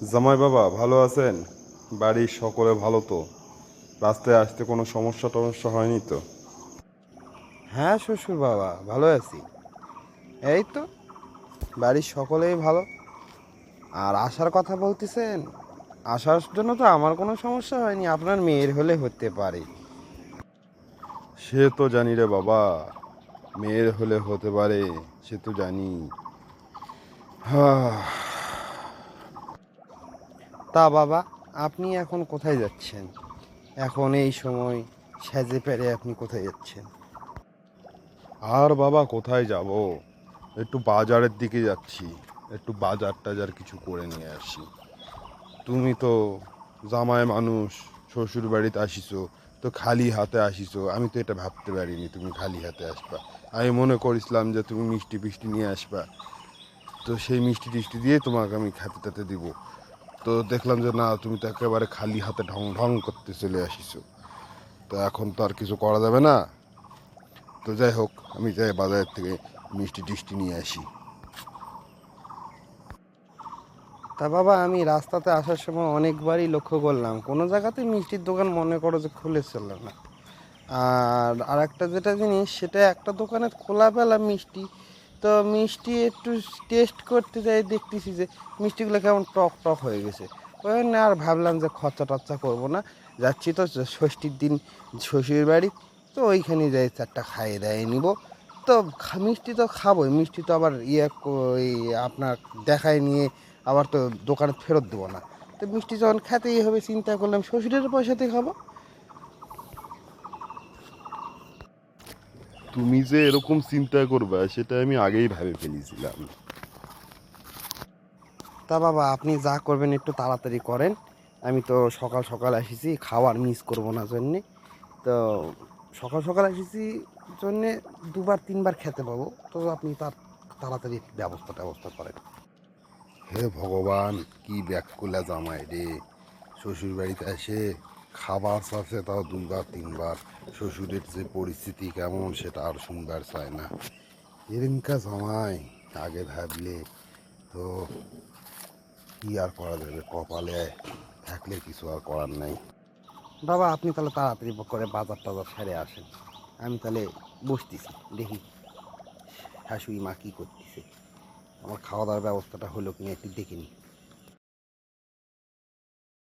জামাই বাবা ভালো আছেন? বাড়ির সকলে ভালো তো? রাস্তায় আসতে কোনো সমস্যা টমস্যা হয়নি তো? হ্যাঁ শ্বশুর বাবা ভালো আছি। এই তো বাড়ির সকলেই ভালো। আর আসার কথা বলতেছেন আসার জন্য তো আমার কোনো সমস্যা হয়নি আপনার মেয়ের হলে হতে পারে। সে তো জানি রে বাবা মেয়ের হলে হতে পারে সে তো জানি। হ্যাঁ তা বাবা, আপনি এখন কোথায় যাচ্ছেন? এখন এই সময় সেজে পেরে আপনি কোথায় যাচ্ছেন? আর বাবা, কোথায় যাব? একটু বাজারের দিকে যাচ্ছি। একটু বাজার টাজার কিছু করে নিয়ে আসি। তুমি তো জামাই মানুষ, শ্বশুর বাড়িতে আসিছো, তো খালি হাতে আসিছো। আমি তো এটা ভাবতে পারিনি তুমি খালি হাতে আসবা। আমি মনে করেছিলাম যে তুমি মিষ্টি ফিষ্টি নিয়ে আসবা। তো সেই মিষ্টি টিষ্টি দিয়ে তোমাকে আমি খাতে টাতে দিব। তো দেখলাম যে, না, তুমি তো একেবারে খালি হাতে ঢং ঢং করতে চলে আসিছো। তো এখন তো আর কিছু করা যাবে না। তো যাই হোক, আমি যাই বাজার থেকে মিষ্টি টিষ্টি নিয়ে আসি। তা বাবা, আমি রাস্তাতে আসার সময় অনেকবারই লক্ষ্য করলাম, কোনো জায়গাতে মিষ্টির দোকান মনে করো যে খুলে ছিল না। আর আরেকটা যেটা জিনিস, সেটা একটা দোকানে খোলা পেলা মিষ্টি তো মিষ্টি একটু টেস্ট করতে যাই, দেখতেছি যে মিষ্টিগুলো কেমন টক টক হয়ে গেছে। ওই জন্য আর ভাবলাম যে খরচা টরচা করব না। যাচ্ছি তো ষষ্ঠীর দিন শ্বশুর বাড়ি, তো ওইখানে যাই, চারটা খাইয়ে দেয় নিব। তো মিষ্টি তো খাবোই, মিষ্টি তো আবার ইয়ে আপনার দেখায় নিয়ে আবার তো দোকানে ফেরত দেবো না। তো মিষ্টি যখন খেতেই হবে, চিন্তা করলাম শ্বশুরের পয়সাতেই খাব। তুমি যে এরকম চিন্তা করবে সেটা আমি আগেই ভেবে ফেলেছিলাম। তা বাবা আপনি যা করবেন একটু তাড়াতাড়ি করেন। আমি তো সকাল সকাল এসেছি খাওয়ার মিস করব না জন্যে। তো সকাল সকাল এসেছি জন্যে দুবার তিনবার খেতে পাবো। তো আপনি তার তাড়াতাড়ি ব্যবস্থা ব্যবস্থা করেন। হে ভগবান কি ব্যাকুলা জামাই রে। শ্বশুর বাড়িতে এসে খাবার চাচ্ছে তাও দুইবার তিনবার। শ্বশুরের যে পরিস্থিতি কেমন, সেটা আর শুনবার চায় না। এরকম জামাই আগে ভাবলে, তো কি আর করা যাবে? কপালে থাকলে কিছু আর করার নাই। বাবা, আপনি তাহলে তাড়াতাড়ি করে বাজার টাজার সেরে আসেন। আমি তাহলে বসতেছি, দেখি শাশুড়ি মা কী করতেছে। আমার খাওয়া দাওয়ার ব্যবস্থাটা হলো কিনা একটু দেখে নিই।